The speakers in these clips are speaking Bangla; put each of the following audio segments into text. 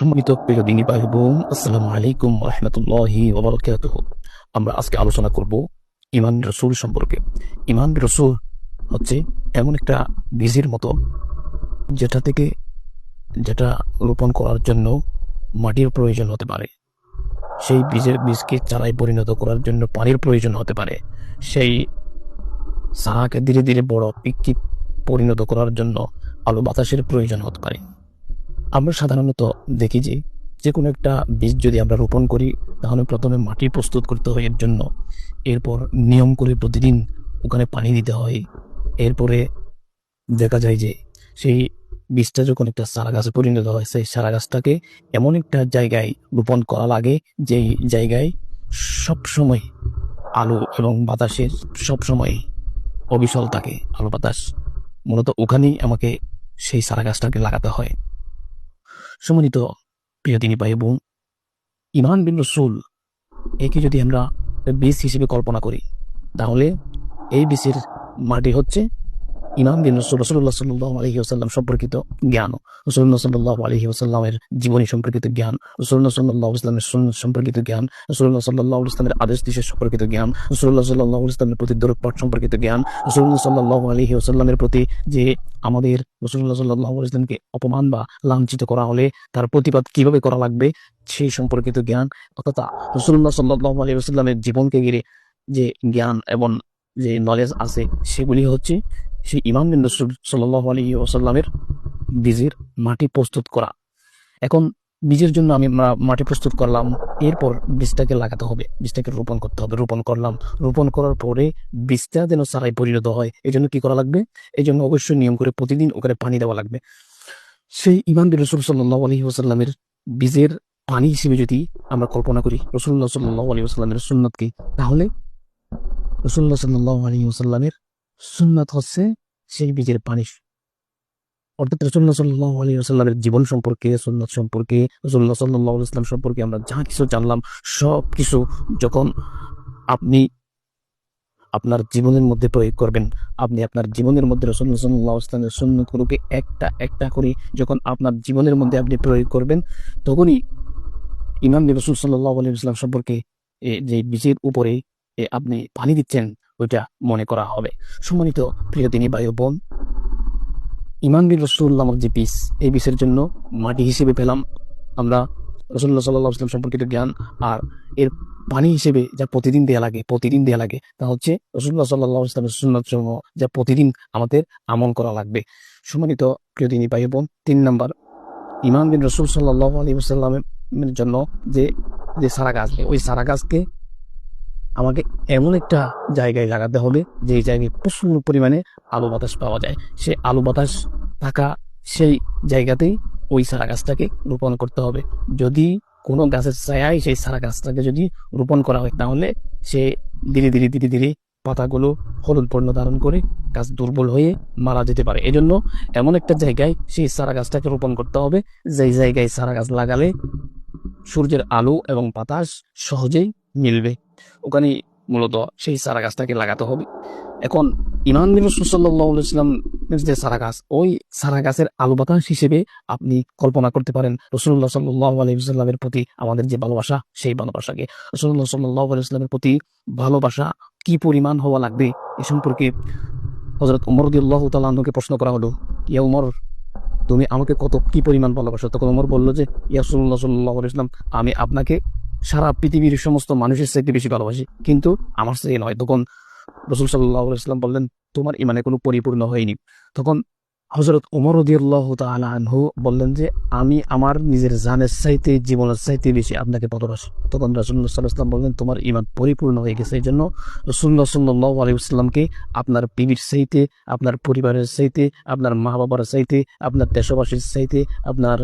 সম্মানিত প্রিয় দিনী ভাই বোন আসসালামু আলাইকুম রহমতুল্লাহি ওবরাকাতুহ আমরা আজকে আলোচনা করব ইমান রসুল সম্পর্কে। ইমান রসুল হচ্ছে এমন একটা বীজের মতো যেটা থেকে যেটা রোপণ করার জন্য মাটির প্রয়োজন হতে পারে। সেই বীজের বীজকে চারায় পরিণত করার জন্য পানির প্রয়োজন হতে পারে। সেই চারাকে ধীরে ধীরে বড় পিকটি পরিণত করার জন্য আলো বাতাসের প্রয়োজন হতে পারে। আমরা সাধারণত দেখি যে যে কোনো একটা বীজ যদি আমরা রোপণ করি, তাহলে প্রথমে মাটি প্রস্তুত করতে হয় এর জন্য। এরপর নিয়ম করে প্রতিদিন ওখানে পানি দিতে হয়। এরপরে দেখা যায় যে সেই বীজটা যখন একটা চারা গাছে পরিণত হয়, সেই সারা গাছটাকে এমন একটা জায়গায় রোপণ করা লাগে, যেই জায়গায় সব সময় আলো এবং বাতাসের সব সময় অবিচল থাকে আলো বাতাস। মূলত ওখানেই আমাকে সেই সারা গাছটাকে লাগাতে হয়। সম্মানিত প্রিয় তিনি ভাই বোন ইমান বিন রসুল, একে যদি আমরা বীজ হিসেবে কল্পনা করি, তাহলে এই বিষের মাটি হচ্ছে ইমাম বিন রসুল রসুল্লাহ সাল্লাহ আলহি আসাল্লাম সম্পর্কিত জ্ঞান রসুল্লাহ সাল্লাহ আলহি আসাল্লামের জীবনী সম্পর্কিত জ্ঞান রসুল্লাহ সাল্লাহ ইসলামের সম্পর্কিত জ্ঞান রসুল্লাহ সাল্লাহ ইসলামের আদেশ দিশের সম্পর্কিত জ্ঞান রসুল্লাহ সাল্লাহ ইসলামের প্রতি দূরপাঠ সম্পর্কিত জ্ঞান রসুল্লাহ সাল্লাহ আলহি আসাল্লামের প্রতি যে আমাদের রসুল্লাহ সাল্লাহ ইসলামকে অপমান বা লাঞ্ছিত করা হলে তার প্রতিবাদ কীভাবে করা লাগবে সেই সম্পর্কিত জ্ঞান, অর্থাৎ রসুল্লাহ সাল্লাহ আলী আসাল্লামের জীবনকে ঘিরে যে জ্ঞান এবং যে নলেজ আছে সেগুলি হচ্ছে সেই ইমাম বিন রসুল সাল্লাহ আলী ওসাল্লামের বীজের মাটি প্রস্তুত করা। এখন বীজের জন্য আমি মাটি প্রস্তুত করলাম, এরপর বীজটাকে লাগাতে হবে, বীজটাকে রোপণ করতে হবে, রোপণ করলাম। রোপণ করার পরে বীজটা যেন সারাই পরিণত হয় এই জন্য কি করা লাগবে? এই জন্য অবশ্যই নিয়ম করে প্রতিদিন ওখানে পানি দেওয়া লাগবে। সেই ইমাম বিন রসুল সাল্লাহ আলী ওসাল্লামের বীজের পানি হিসেবে যদি আমরা কল্পনা করি রসুল্লাহ সাল্লাহ আলী ওসাল্লামের সুন্নতকে, তাহলে রসুল্লাহ সাল্লাহ আলী ওসাল্লামের সুন্নাত হচ্ছে সেই বীজের পানি অর্থাৎ রসুল্লাহ সাল্লাহ আলী সাল্লামের জীবন সম্পর্কে, সুন্নত সম্পর্কে রসুল্লাহ সাল্লাহ ইসলাম সম্পর্কে আমরা যা কিছু জানলাম সব কিছু যখন আপনি আপনার জীবনের মধ্যে প্রয়োগ করবেন, আপনি আপনার জীবনের মধ্যে রসুল্লাহ সাল্লাহ ইসলামের সুন্নতগুলোকে একটা একটা করে যখন আপনার জীবনের মধ্যে আপনি প্রয়োগ করবেন, তখনই ইমাম রসুল সাল্লাহ আলী ইসলাম সম্পর্কে যে বীজের উপরে আপনি পানি দিচ্ছেন ওইটা মনে করা হবে। সম্মানিত প্রিয় তিনি বায়ু বোন ইমান বিন রসুল নামক যে বীজ এই বীজের জন্য মাটি হিসেবে পেলাম আমরা রসুল্লাহ সাল্লাহ ইসলাম সম্পর্কিত জ্ঞান, আর এর পানি হিসেবে যা প্রতিদিন দেয়া লাগে, প্রতিদিন দেয়া লাগে, তা হচ্ছে রসুল্লাহ সাল্লাহ ইসলামের সুন্নত সমূহ যা প্রতিদিন আমাদের আমল করা লাগবে। সম্মানিত প্রিয় দিনী ভাই বোন, তিন নম্বর ইমান বিন রসুল সাল্লাহ আলী সাল্লামের জন্য যে যে সারা গাছ, ওই সারা গাছকে আমাকে এমন একটা জায়গায় লাগাতে হবে যে জায়গায় প্রচুর পরিমাণে আলো বাতাস পাওয়া যায়। সে আলো বাতাস থাকা সেই জায়গাতেই ওই সারা গাছটাকে রোপণ করতে হবে। যদি কোনো গাছের ছায়ায় সেই সারা গাছটাকে যদি রোপণ করা হয়, তাহলে সে ধীরে ধীরে ধীরে ধীরে পাতাগুলো হলুদ বর্ণ ধারণ করে গাছ দুর্বল হয়ে মারা যেতে পারে। এজন্য এমন একটা জায়গায় সেই সারা গাছটাকে রোপণ করতে হবে যেই জায়গায় সারা গাছ লাগালে সূর্যের আলো এবং বাতাস সহজেই মিলবে। ওখানে মূলত সেই সারা গাছটাকে লাগাতে হবে। এখন ইমাম বিন ইসলামের যে সারা গাছ, ওই সারা গাছের আলু বাতাস হিসেবে আপনি কল্পনা করতে পারেন রসুল্লাহ সাল্লাহ আলাইসাল্লামের প্রতি আমাদের যে ভালোবাসা, সেই ভালোবাসাকে। রসুল্লাহ সাল্লাহ আলাইস্লামের প্রতি ভালোবাসা কি পরিমাণ হওয়া লাগবে এ সম্পর্কে হজরত উমর উদ্দিল্লাহ তাল্লাহকে প্রশ্ন করা হলো, ইয়া উমর, তুমি আমাকে কত কি পরিমাণ ভালোবাসো? তখন উমর বলল যে ইয়াসুল্লাহ সাল্লাহ ইসলাম আমি আপনাকে সারা পৃথিবীর সমস্ত মানুষের চাইতে বেশি ভালোবাসি। কিন্তু আমার সেই নয়। তখন রসুল সাল্লাহ ইসলাম বললেন, তোমার ইমানে কোনো পরিপূর্ণ হয়নি। তখন হজরত উমর উদিয়াল্লাহ আনহু বললেন যে, আমি আমার নিজের জানের চাইতে, জীবনের চাইতে বেশি আপনাকে ভালোবাসি। তখন রসুল্লাহ সাল্লাম বললেন, তোমার ইমান পরিপূর্ণ হয়ে গেছে। এই জন্য রসুল্লাহ সাল্লাহ আলিউসলামকে আপনার বিবির চাইতে, আপনার পরিবারের চাইতে, আপনার মা বাবার চাইতে, আপনার দেশবাসীর চাইতে, আপনার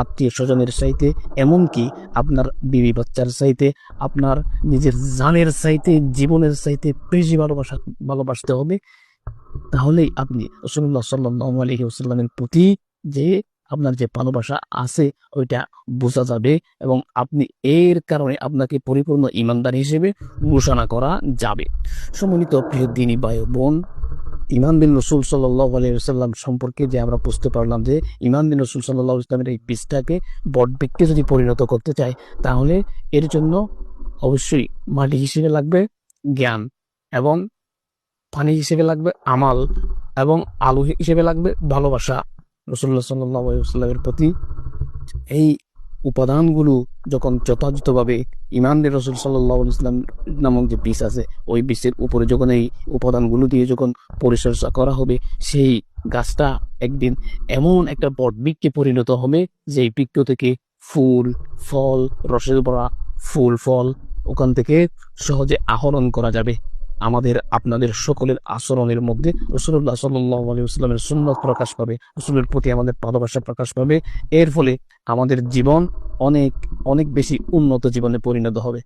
আত্মীয় স্বজনের চাইতে, এমনকি আপনার বিবি বাচ্চার চাইতে, আপনার নিজের জানের চাইতে, জীবনের চাইতে বেশি ভালোবাসা, ভালোবাসতে হবে। তাহলেই আপনি রসুল্লাহ সাল্লাহ আলহি ওসাল্লামের প্রতি যে আপনার যে ভালোবাসা আছে, ওইটা বোঝা যাবে এবং আপনি এর কারণে আপনাকে পরিপূর্ণ ইমানদার হিসেবে ঘোষণা করা যাবে। সম্মানিত প্রিয় দিনী ভাই বোন ইমান বিন রসুল সাল্লাহ আলাইসাল্লাম সম্পর্কে যে আমরা বুঝতে পারলাম যে ইমান বিন রসুল সাল্লাহ ইসলামের এই বীজটাকে বট ব্যক্তি যদি পরিণত করতে চায়, তাহলে এর জন্য অবশ্যই মাটি হিসেবে লাগবে জ্ঞান এবং পানি হিসেবে লাগবে আমাল এবং আলু হিসেবে লাগবে ভালোবাসা। রসুল্লাহ সাল্লাহ সাল্লামের প্রতি এই উপাদানগুলো যখন যথাযথভাবে ইমানের রসুল সাল্লাহ ইসলাম নামক যে বিষ আছে, ওই বিষের উপরে যখন এই উপাদানগুলো দিয়ে যখন পরিচর্যা করা হবে, সেই গাছটা একদিন এমন একটা বট বৃক্ষে পরিণত হবে যে বৃক্ষ থেকে ফুল, ফল, রসের ভরা ফুল, ফল ওখান থেকে সহজে আহরণ করা যাবে। আমাদের আপনাদের সকলের আচরণের মধ্যে রসুল্লাহ ইসলামের সুন্নত প্রকাশ পাবে, রসুলের প্রতি আমাদের ভালোবাসা প্রকাশ পাবে। এর ফলে আমাদের জীবন অনেক অনেক বেশি উন্নত জীবনে পরিণত হবে।